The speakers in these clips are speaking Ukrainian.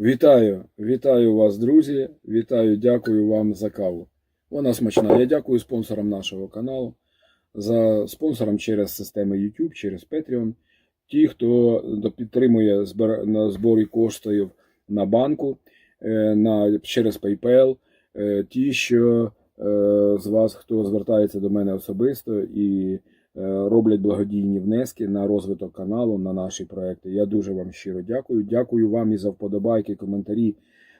Вітаю, вітаю вас, друзі. Вітаю, дякую вам за каву. Вона смачна. Я дякую спонсорам нашого каналу, за спонсорам через системи YouTube, через Patreon. Ті, хто підтримує збир- на зборі коштів на банку, е, на, через PayPal, е, ті, що е, з вас, хто звертається до мене особисто і роблять благодійні внески на розвиток каналу, на наші проекти. Я дуже вам щиро дякую. Дякую вам і за вподобайки, коментарі,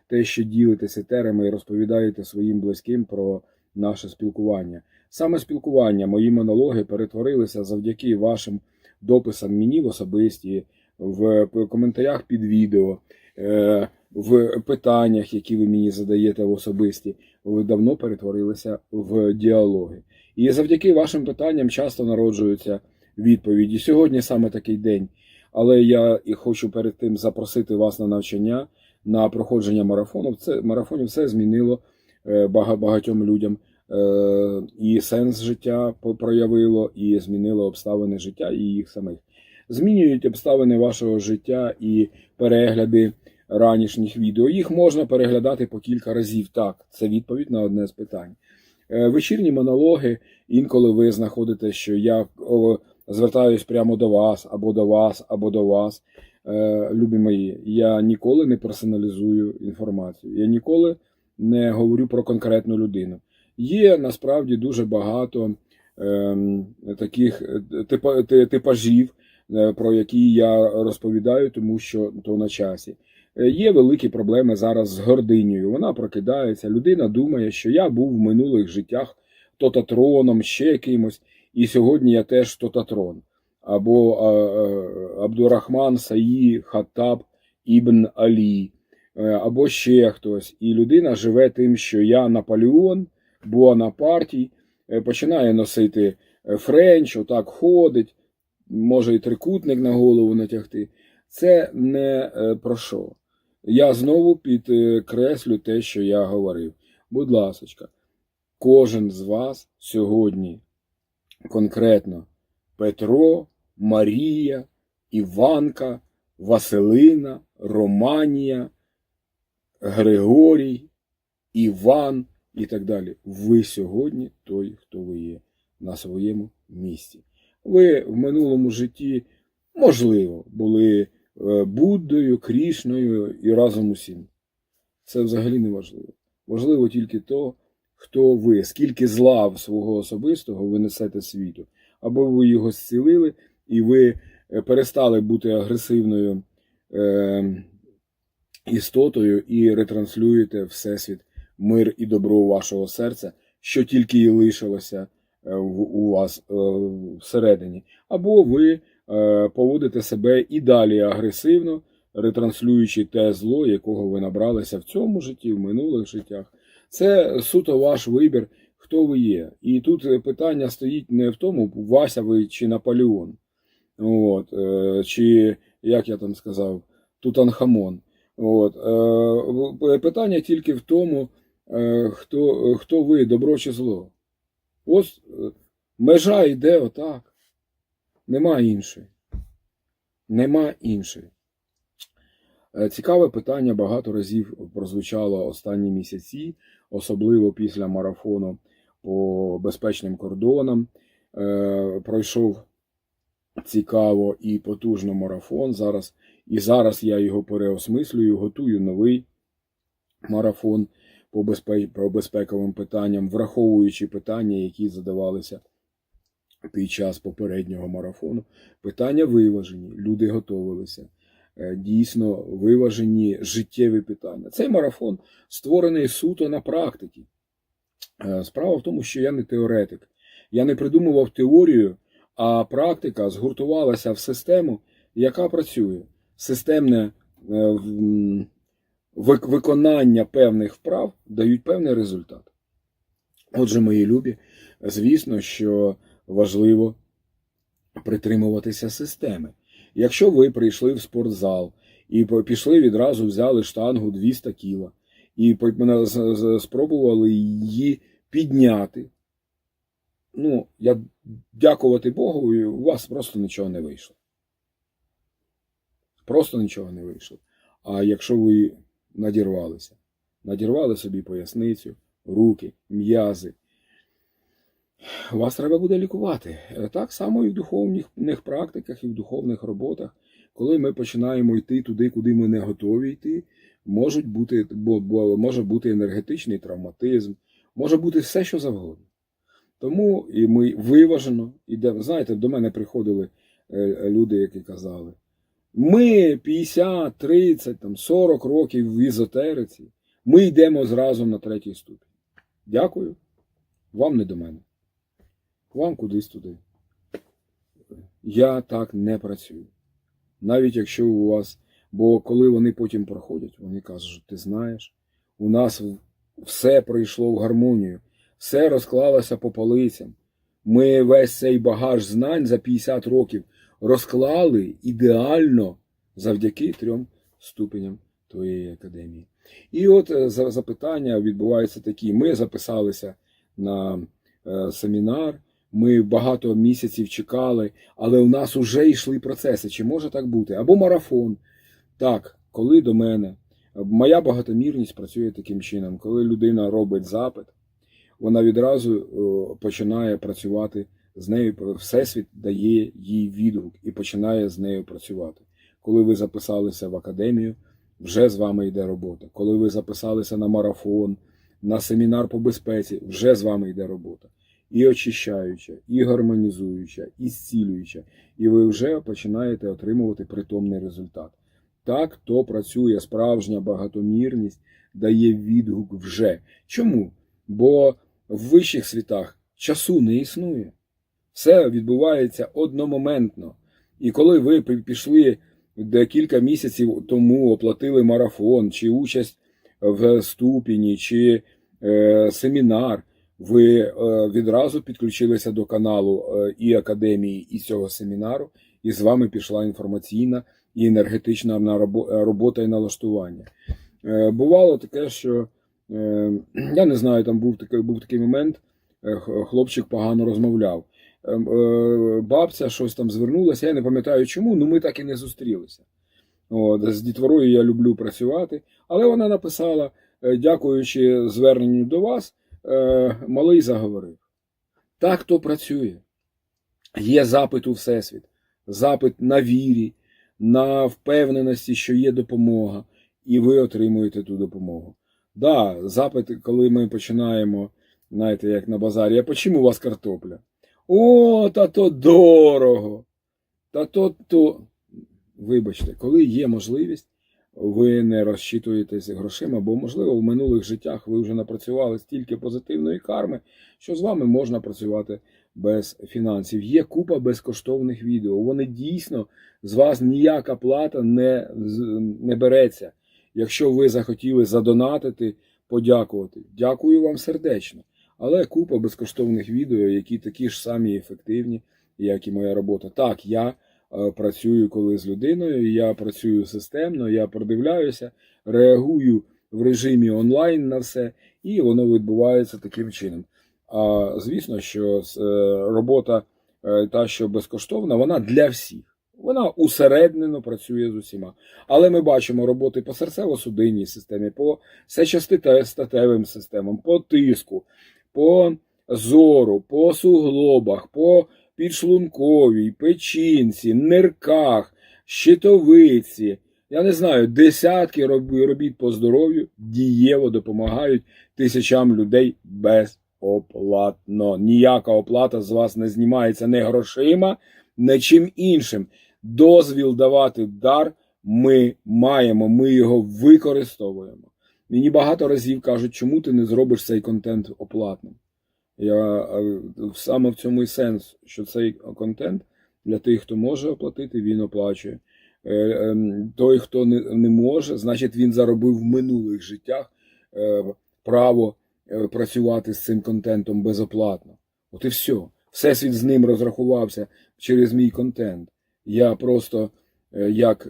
те, що ділитеся терами і розповідаєте своїм близьким про наше спілкування. Саме спілкування, мої монологи перетворилися завдяки вашим дописам мені в особисті, в коментарях під відео, е, в питаннях, які ви мені задаєте в особисті, ви давно перетворилися в діалоги. І завдяки вашим питанням часто народжуються відповіді. Сьогодні саме такий день. Але я і хочу перед тим запросити вас на навчання, на проходження марафону. Це марафонів все змінило е, багатьом людям. Е, І сенс життя проявило, і змінило обставини життя і їх самих. Змінюють обставини вашого життя і перегляди ранішніх відео. Їх можна переглядати по кілька разів. Так, це відповідь на одне з питань. Е, Вечірні монологи, інколи ви знаходите, що я звертаюсь прямо до вас, або до вас, або до вас. Е, Любі мої, я ніколи не персоналізую інформацію. Я ніколи не говорю про конкретну людину. Є насправді дуже багато ем, таких е, типа- типажів, е, про які я розповідаю, тому що то на часі. Е, Є великі проблеми зараз з гординею. Вона прокидається. Людина думає, що я був в минулих життях тотатроном, ще якимось, і сьогодні я теж тотатрон. Або е, е, Абдурахман Саї Хаттаб Ібн Алі, е, або ще хтось. І людина живе тим, що я Наполеон, Буанапартій, е, починає носити френч, отак ходить, може і трикутник на голову натягти. Це не про що. Я знову підкреслю те, що я говорив. Будь ласочка, кожен з вас сьогодні конкретно Петро, Марія, Іванка, Василина, Романія, Григорій, Іван і так далі. Ви сьогодні той, хто ви є на своєму місці. Ви в минулому житті, можливо, були Буддою, Крішною і разом усім. Це взагалі не важливо. Важливо тільки то, хто ви, скільки зла свого особистого ви несете світу. Або ви його зцілили, і ви е, перестали бути агресивною е, істотою і ретранслюєте Всесвіт мир і добро вашого серця, що тільки і лишилося е, у вас е, всередині. Або ви е, поводите себе і далі агресивно, ретранслюючи те зло, якого ви набралися в цьому житті, в минулих життях. Це суто ваш вибір, хто ви є. І тут е, питання стоїть не в тому, Вася ви чи Наполеон, От, е, чи, як я там сказав, Тутанхамон. От, е, питання тільки в тому, е, хто, хто ви, добро чи зло. Ось е, межа йде отак. Нема іншої. Нема іншої. Е, Цікаве питання багато разів прозвучало останні місяці, особливо після марафону по безпечним кордонам. Е, Пройшов цікаво і потужно марафон зараз. І зараз я його переосмислюю, готую новий марафон по безпековим питанням, враховуючи питання, які задавалися під час попереднього марафону. Питання виважені, люди готувалися. Е, Дійсно виважені життєві питання. Цей марафон створений суто на практиці. Е, Справа в тому, що я не теоретик. Я не придумував теорію, а практика згуртувалася в систему, яка працює. Системне е, виконання певних вправ дають певний результат. Отже, мої любі, звісно, що важливо притримуватися системи. Якщо ви прийшли в спортзал і пішли відразу, взяли штангу 200 кіла і спробували її підняти, ну, я дякувати Богу, і у вас просто нічого не вийшло. Просто нічого не вийшло. А якщо ви надірвалися. Надірвали собі поясницю, руки, м'язи. Вас треба буде лікувати. Так само і в духовних практиках, і в духовних роботах. Коли ми починаємо йти туди, куди ми не готові йти, можуть бути, може бути енергетичний травматизм, може бути все, що завгодно. Тому і ми виважено йдемо. Знаєте, до мене приходили е, люди, які казали: ми 50, 30, там, 40 років в ізотериці, ми йдемо зразу на третій ступінь. Дякую. Вам не до мене. Вам кудись туди. Я так не працюю. Навіть якщо у вас. Бо коли вони потім проходять, вони кажуть, ти знаєш, у нас все прийшло в гармонію, все розклалося по полицям. Ми весь цей багаж знань за 50 років розклали ідеально завдяки трьом ступеням твоєї академії. І от е, запитання відбуваються такі: ми записалися на е, семінар, ми багато місяців чекали, але у нас вже йшли процеси. Чи може так бути? Або марафон. Так, коли до мене. Моя багатомірність працює таким чином, коли людина робить запит, вона відразу е, починає працювати з нею. Всесвіт дає їй відгук і починає з нею працювати. Коли ви записалися в академію, вже з вами йде робота. Коли ви записалися на марафон, на семінар по безпеці, вже з вами йде робота. І очищаюча, і гармонізуюча, і зцілююча. І ви вже починаєте отримувати притомний результат. Так то працює справжня багатомірність, дає відгук вже. Чому? Бо в вищих світах часу не існує. Все відбувається одномоментно. І коли ви пішли декілька місяців тому, оплатили марафон, чи участь в ступені, чи е, семінар, ви е, відразу підключилися до каналу е, і академії, і цього семінару, і з вами пішла інформаційна і енергетична на робо- робота і налаштування. Е, Бувало таке, що я не знаю, там був такий, був такий момент, хлопчик погано розмовляв. Е, е, Бабця щось там звернулася, я не пам'ятаю чому, ну ми так і не зустрілися. От, з дітворою я люблю працювати, але вона написала, дякуючи зверненню до вас, е, малий заговорив. Так то працює. Є запит у Всесвіт, запит на вірі, на впевненості, що є допомога, і ви отримуєте ту допомогу. Да, запит, коли ми починаємо, знаєте, як на базарі, а по чим у вас картопля? О, та то дорого. Та то то. Вибачте, коли є можливість, ви не розчитуєтеся грошима, бо, можливо, в минулих життях ви вже напрацювали стільки позитивної карми, що з вами можна працювати без фінансів. Є купа безкоштовних відео. Вони дійсно з вас ніяка плата не, не береться. Якщо ви захотіли задонатити, подякувати. Дякую вам сердечно. Але купа безкоштовних відео, які такі ж самі ефективні, як і моя робота. Так, я працюю коли з людиною, я працюю системно, я продивляюся, реагую в режимі онлайн на все, і воно відбувається таким чином. А звісно, що е, робота е, та, що безкоштовна, вона для всіх. Вона усереднено працює з усіма. Але ми бачимо роботи по серцево-судинній системі, по сечостатевим системам, по тиску, по зору, по суглобах, по підшлунковій, печінці, нирках, щитовиці. Я не знаю, десятки робіт по здоров'ю дієво допомагають тисячам людей безоплатно. Ніяка оплата з вас не знімається не грошима, не чим іншим. Дозвіл давати дар ми маємо, ми його використовуємо. Мені багато разів кажуть, чому ти не зробиш цей контент оплатним. Я саме в цьому і сенс, що цей контент для тих, хто може оплатити, він оплачує. Е, ем, Той, хто не, може, значить він заробив в минулих життях е, право е, працювати з цим контентом безоплатно. От і все. Всесвіт з ним розрахувався через мій контент. Я просто як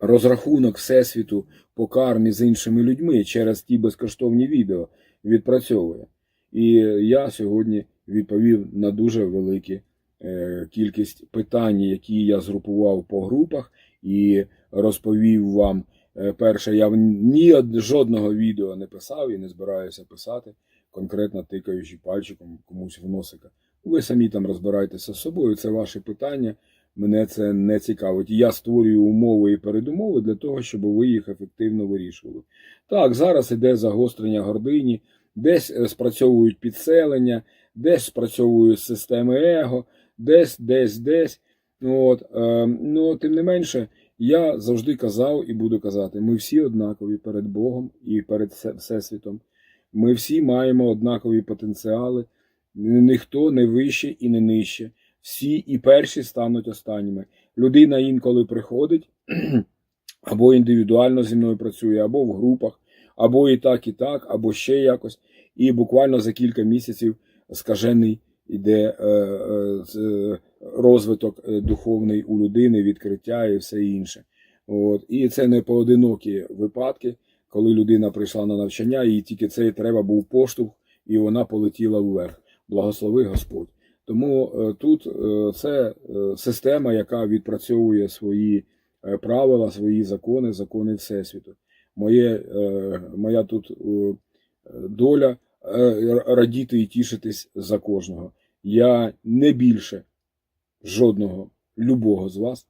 розрахунок Всесвіту по кармі з іншими людьми через ті безкоштовні відео відпрацьовує. І я сьогодні відповів на дуже великі е, кількість питань, які я згрупував по групах, і розповів вам, Е, Перше, я ні жодного відео не писав і не збираюся писати, конкретно тикаючи пальчиком комусь в носика. Ви самі там розбирайтеся з собою, це ваші питання. Мене це не цікавить. Я створюю умови і передумови для того, щоб ви їх ефективно вирішували. Так, зараз іде загострення гордині, десь спрацьовують підселення, десь спрацьовують системи его, десь, десь, десь. От, е, ну, тим не менше, я завжди казав і буду казати: ми всі однакові перед Богом і перед Всесвітом. Ми всі маємо однакові потенціали, ніхто не вище і не нижче. Всі і перші стануть останніми. Людина інколи приходить або індивідуально зі мною працює, або в групах, або і так, і так, або ще якось. І буквально за кілька місяців скажений іде е, е, е, розвиток духовний у людини, відкриття і все інше. От. І це не поодинокі випадки, коли людина прийшла на навчання, і тільки цей треба був поштовх, і вона полетіла вверх. Благослови Господь. Тому тут це система, яка відпрацьовує свої правила, свої закони, закони Всесвіту. Моє, е, моя тут е, доля е, радіти і тішитись за кожного. Я не більше жодного, любого з вас,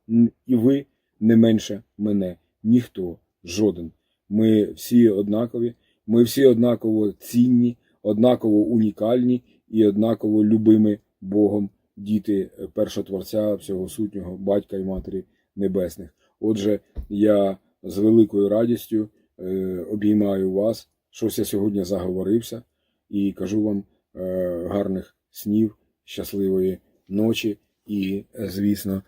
і ви не менше мене. Ніхто, жоден. Ми всі однакові, ми всі однаково цінні, однаково унікальні і однаково любими Богом діти першотворця всього сутнього, батька і матері небесних. Отже, я з великою радістю е, обіймаю вас. Щось я сьогодні заговорився і кажу вам е, гарних снів, щасливої ночі і, е, звісно,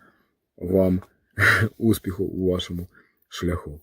вам успіху у вашому шляху.